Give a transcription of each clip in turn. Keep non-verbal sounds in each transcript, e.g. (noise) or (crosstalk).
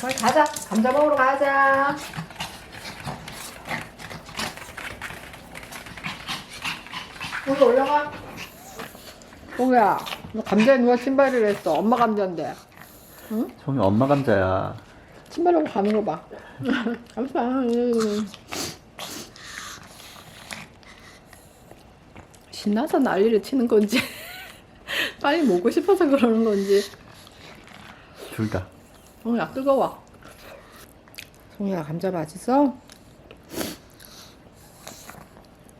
빨리 가자. 감자 먹으러 가자. 오늘 올라가. 동우야, 너 감자에 누가 신발을 했어? 엄마 감자인데. 정이 엄마 감자야. 신발하고 가는 거 봐. 감사. 신나서 난리를 치는 건지, (laughs) 빨리 먹고 싶어서 그러는 건지. 둘 다. 성이야 뜨거워. 성이야 감자 맛있어?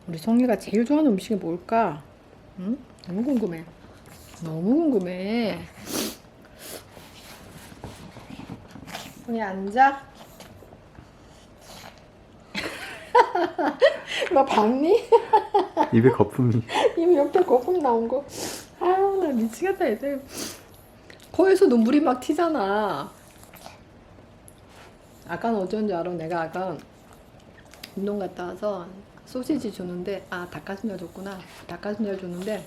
우리 성이가 제일 좋아하는 음식이 뭘까? 응? 너무 궁금해. 너무 궁금해. 성이 앉아. 너 (laughs) 봤니? (laughs) 입에 거품이. 이미 옆에 거품 나온 거. 아, 나 미치겠다, 애들. 코에서 눈물이 막 튀잖아. 아까는 어쩐지 알아? 내가 아까 운동 갔다 와서 소시지 주는데, 아, 닭가슴살 줬구나. 닭가슴살 줬는데,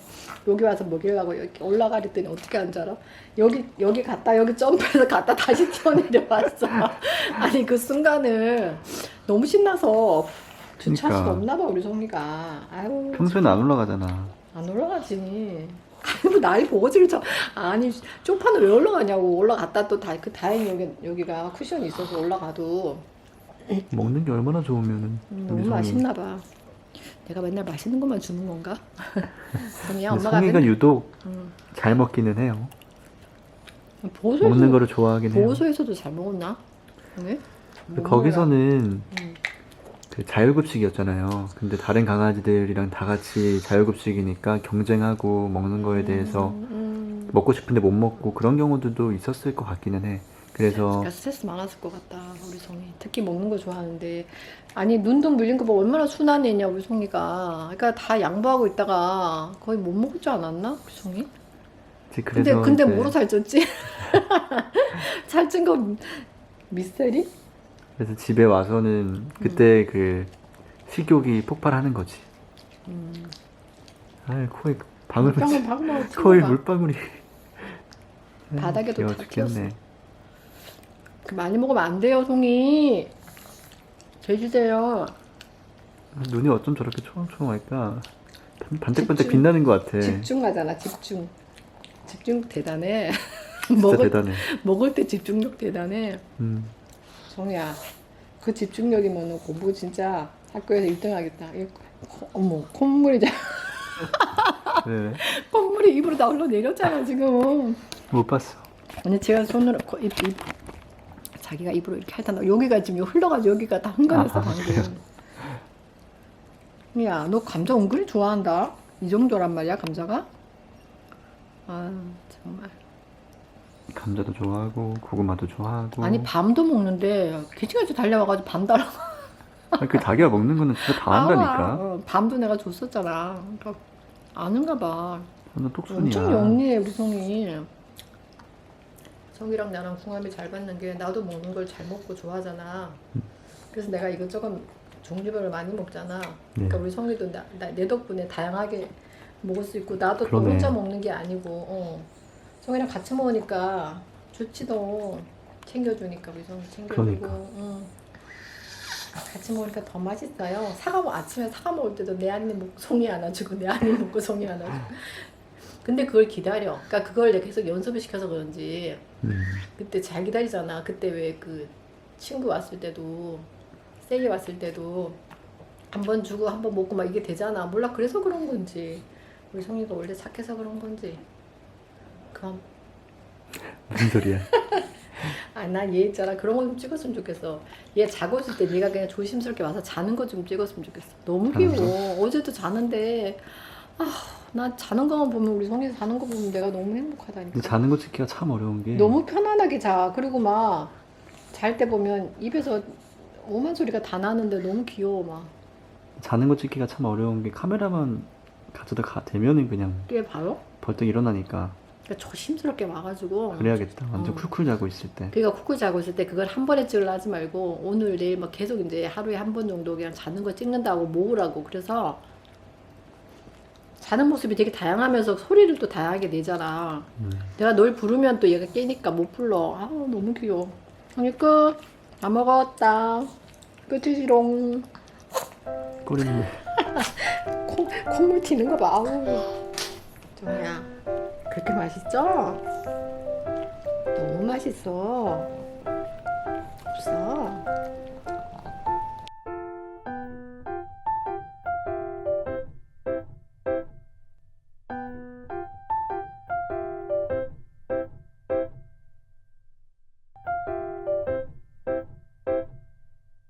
여기 와서 먹이려고 이렇게 올라가 그랬더니 어떻게 줄 알아? 여기, 여기 갔다, 여기 점프해서 갔다 다시 (laughs) 뛰어내려왔어. (laughs) 아니, 그 순간을 너무 신나서 주차할 수가 그러니까. 없나 봐, 우리 성미가. 아유. 평소에는 안 올라가잖아. 안 올라가지. 아니 뭐 나이 보고지를 쳐. 아니 쪽파는 왜 올라가냐고 올라갔다 또 다 그 다행히 여기 여기가 쿠션이 있어서 올라가도 먹는 게 얼마나 좋으면은. 음, 너무. 맛있나 봐. 내가 맨날 맛있는 것만 주는 건가? (laughs) 근데 엄마가 성이가 맨날 유독 음, 잘 먹기는 해요. 보호소에서 먹는 거를 좋아하긴 해요. 보호소에서도 잘 먹었나? 왜? 근데 거기서는 음. 그 자율급식이었잖아요. 근데 다른 강아지들이랑 다 같이 자율급식이니까 경쟁하고 먹는 거에 대해서 음, 음. 먹고 싶은데 못 먹고 그런 경우들도 있었을 것 같기는 해. 그래서 그러니까 스트레스 많았을 것 같다 우리 송이 특히 먹는 거 좋아하는데 아니 눈도 물린 거 봐 얼마나 순한 애냐 우리 송이가 그러니까 다 양보하고 있다가 거의 못 먹을 줄 알았나 우리 송이 근데 근데 이제 뭐로 살쪘지 (laughs) 살찐 거 미스테리 그래서 집에 와서는 그때 그 식욕이 폭발하는 거지. 음. 아 코에 방울 방울 방울 코에 물방울이 아이, (laughs) 바닥에도 귀여워 다 죽겠네. 그 많이 먹으면 안 돼요 송이 제주세요 눈이 어쩜 저렇게 초롱초롱할까? 반- 반짝반짝 집중. 빛나는 것 같아. 집중하잖아 집중 집중 대단해 진짜 (laughs) 먹을 대단해. 먹을 때 집중력 대단해 음. 정우야, 그 집중력이면 공부 진짜 학교에서 1등 하겠다. 이 코- 어머, 콧물이, 자- 왜? (laughs) 콧물이 입으로 다 흘러내렸잖아, 지금. 못 봤어. 아니, 제가 손으로, 코, 입, 입, 자기가 입으로 이렇게 핥아, 여기가 지금 흘러가지고 여기가 다 흥건했어, 아? 방금. 야, 너 감자 은근히 좋아한다. 이 정도란 말이야, 감자가? 아, 정말. 감자도 좋아하고 고구마도 좋아하고. 아니, 밤도 먹는데, 기지같이 달려와가지고 밤 달라. 아니, 그 자기가 먹는 거는 진짜 다 한다니까. 어, 밤도 내가 줬었잖아. 그러니까 아는가 봐. 저는 똑순이야. 엄청 영리해 우리 성이. 성이랑 나랑 궁합이 잘 맞는 게 나도 먹는 걸 잘 먹고 좋아하잖아. 그래서 내가 이것저것 종류별로 많이 먹잖아. 그러니까 네. 우리 성이도 나, 나- 내 덕분에 다양하게 먹을 수 있고 나도 또 그러네. 혼자 먹는 게 아니고 어. 성이랑 같이 먹으니까 좋지 도 챙겨주니까 우리 성이 챙겨주고 그러니까. 응. 같이 먹으니까 더 맛있어요. 사과 먹 아침에 사과 먹을 때도 내 안에 먹고 송이 안아주고 내 안에 먹고 송이 안아주고. 근데 그걸 기다려. 그러니까 그걸 내가 계속 연습을 시켜서 그런지 음. 그때 잘 기다리잖아. 그때 왜 그 친구 왔을 때도 세게 왔을 때도 한 번 주고 한 번 먹고 막 이게 되잖아. 몰라 그래서 그런 건지 우리 성이가 원래 착해서 그런 건지. 그럼 무슨 소리야? (laughs) 아 난 얘 있잖아 그런 거좀 찍었으면 좋겠어. 얘 자고 있을 때 네가 그냥 조심스럽게 와서 자는 거 좀 찍었으면 좋겠어. 너무 자는 귀여워. 어제도 자는데 아 나 자는 거만 보면 우리 성이 자는 거 보면 내가 너무 행복하다니까. 자는 거 찍기가 참 어려운 게 너무 편안하게 자. 그리고 막 잘 때 보면 입에서 오만 소리가 다 나는데 너무 귀여워 막. 자는 거 찍기가 참 어려운 게 카메라만 가져다 가, 대면은 그냥 꽤 봐요? 벌떡 일어나니까 그러니까 조심스럽게 와가지고. 그래야겠다. 완전 어. 쿨쿨 자고 있을 때. 그러니까 쿠쿠 자고 있을 때 그걸 한 번에 찍으려 하지 말고 오늘 내일 막 계속 이제 하루에 한 번 정도 그냥 자는 거 찍는다고 모으라고 그래서 자는 모습이 되게 다양하면서 소리를 또 다양하게 내잖아. 음. 내가 널 부르면 또 얘가 깨니까 못 불러. 아 너무 귀여워. 오늘 끝. 다 먹었다. 끝이지롱. 콩, 콩물 튀는 거 봐. 아우. 정우야, 그렇게 맛있죠? 너무 맛있어. 없어?